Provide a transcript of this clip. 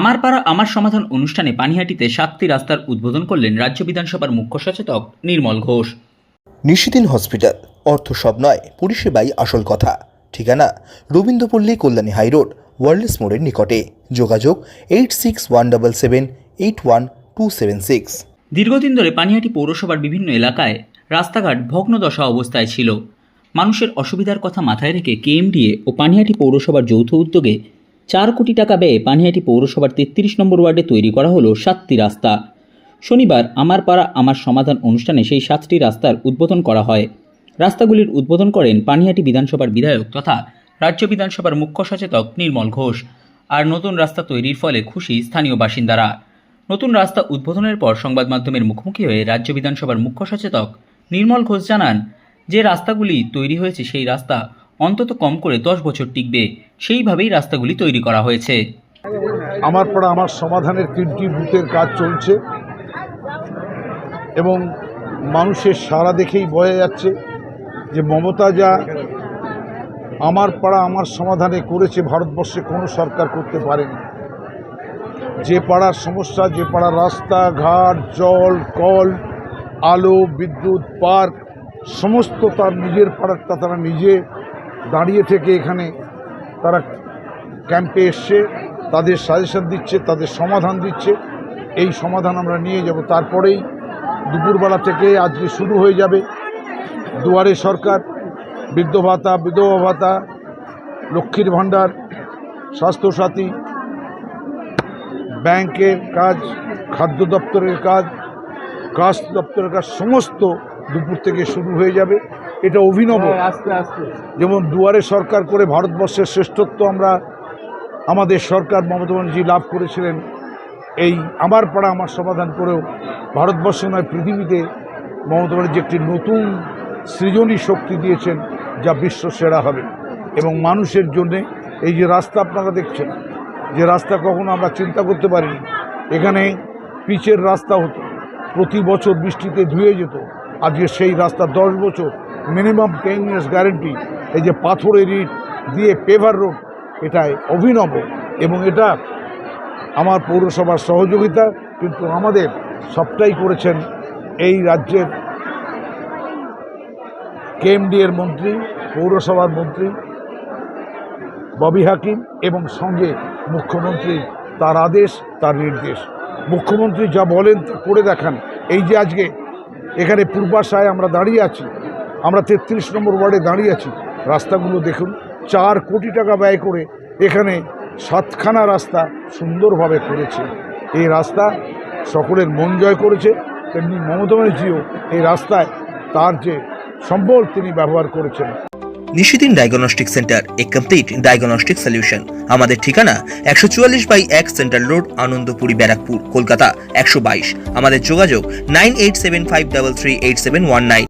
আমার পাড়া আমার সমাধান অনুষ্ঠানে পানিহাটিতে সাতটি রাস্তার উদ্বোধন করলেন রাজ্য বিধানসভার মুখ্য সচেতক নির্মল ঘোষ। নিশিদিন হসপিটাল অর্থ সব নয় পরিষেবাই আসল কথা। ঠিকানা রবীন্দ্রপল্লী কল্যাণী হাইরোড ওয়ার্ল্ডস মোড়ের নিকটে। যোগাযোগ eight six one double seven eight one two seven six. দীর্ঘদিন ধরে পানিহাটি পৌরসভার বিভিন্ন এলাকায় রাস্তাঘাট ভগ্নদশা অবস্থায় ছিল। মানুষের অসুবিধার কথা মাথায় রেখে কেএমডিএ ও পানিহাটি পৌরসভার যৌথ উদ্যোগে চার কোটি টাকা ব্যয়ে পানিহাটি পৌরসভার তেত্রিশ নম্বর ওয়ার্ডে তৈরি করা হলো সাতটি রাস্তা। শনিবার আমার পাড়া আমার সমাধান অনুষ্ঠানে সেই সাতটি রাস্তার উদ্বোধন করা হয়। রাস্তাগুলির উদ্বোধন করেন পানিহাটি বিধানসভার বিধায়ক তথা রাজ্য বিধানসভার মুখ্য সচেতক নির্মল ঘোষ। আর নতুন রাস্তা তৈরির ফলে খুশি স্থানীয় বাসিন্দারা। নতুন রাস্তা উদ্বোধনের পর সংবাদ মাধ্যমের মুখোমুখি হয়ে রাজ্য বিধানসভার মুখ্য সচেতক নির্মল ঘোষ জানান, যে রাস্তাগুলি তৈরি হয়েছে সেই রাস্তা অন্তত কম করে দশ বছর টিকবে। সেইভাবেই রাস্তাগুলি তৈরি করা হয়েছে। আমার পাড়া, আমার সমাধানের তিনটি বুথের কাজ চলছে। এবং মানুষের সারা দেখেই বোঝা যাচ্ছে যে মমতা যা আমার পাড়া, আমার সমাধানে করেছে ভারতবর্ষে কোনো সরকার করতে পারেনি। যে পাড়ার সমস্যা, যে পাড়ার রাস্তা, ঘাট, জল, কল, আলো, বিদ্যুৎ, পার্ক, সমস্ত তার নিজের পাড়ারটা তারা নিজে দাঁড়িয়ে থেকে এখানে তারা ক্যাম্পে এসছে, তাদের সাজেশন দিচ্ছে, তাদের সমাধান দিচ্ছে। এই সমাধান আমরা নিয়ে যাব। তারপরেই দুপুরবেলা থেকে আজকে শুরু হয়ে যাবে। দুয়ারে সরকার, বৃদ্ধ ভাতা, বিধবা ভাতা, লক্ষ্মীর ভাণ্ডার, স্বাস্থ্যসাথী, ব্যাংকের কাজ, খাদ্য দপ্তরের কাজ কাস্ট দপ্তরের কাজ, সমস্ত দুপুর থেকে শুরু হয়ে যাবে। এটা অভিনব। আস্তে আস্তে। যেমন দুয়ারে সরকার করে ভারতবর্ষের শ্রেষ্ঠত্ব আমরা আমাদের সরকার মমতা ব্যানার্জি লাভ করেছিলেন এই আমার পাড়া আমার সমাধান করেও ভারতবর্ষ নয় পৃথিবীতে মমতা ব্যানার্জি একটি নতুন সৃজনী শক্তি দিয়েছেন যা বিশ্ব সেরা হবে। এবং মানুষের জন্যে এই যে রাস্তা আপনারা দেখছেন যে রাস্তা কখনো আমরা চিন্তা করতে পারিনি এখানে পিচের রাস্তা হতো প্রতি বছর বৃষ্টিতে ধুয়ে যেত আজকে সেই রাস্তা দশ বছর মিনিমাম টেন ইয়ার্স গ্যারেন্টি এই যে পাথরের ইট দিয়ে পেভার রোড এটাই অভিনব এবং এটা আমার পৌরসভার সহযোগিতা, কিন্তু আমাদের সবটাই করেছেন এই রাজ্যের কেএমডি এর মন্ত্রী, পৌরসভার মন্ত্রী ববি হাকিম এবং সঙ্গে মুখ্যমন্ত্রী তার আদেশ, তার নির্দেশ। মুখ্যমন্ত্রী যা বলেন করে দেখান। এই যে আজকে এখানে পূর্বাশায় আমরা দাঁড়িয়ে আছি আমরা তেত্রিশ নম্বর ওয়ার্ডে দাঁড়িয়ে আছি। রাস্তাগুলো দেখুন, চার কোটি টাকা ব্যয় করে এখানে সাতখানা রাস্তা সুন্দরভাবে করেছে। এই রাস্তা সকলের মন জয় করেছে, তেমনি মমতা ব্যানার্জিও এই রাস্তায় তার যে সম্বল তিনি ব্যবহার করেছেন। Nishidin diagnostic centre, a complete diagnostic solution আমাদের ঠিকানা একশো চুয়াল্লিশ বাই এক সেন্ট্রাল রোড, আনন্দপুরি ব্যারাকপুর, কলকাতা একশো বাইশ। আমাদের যোগাযোগ nine eight seven five double three eight seven one nine.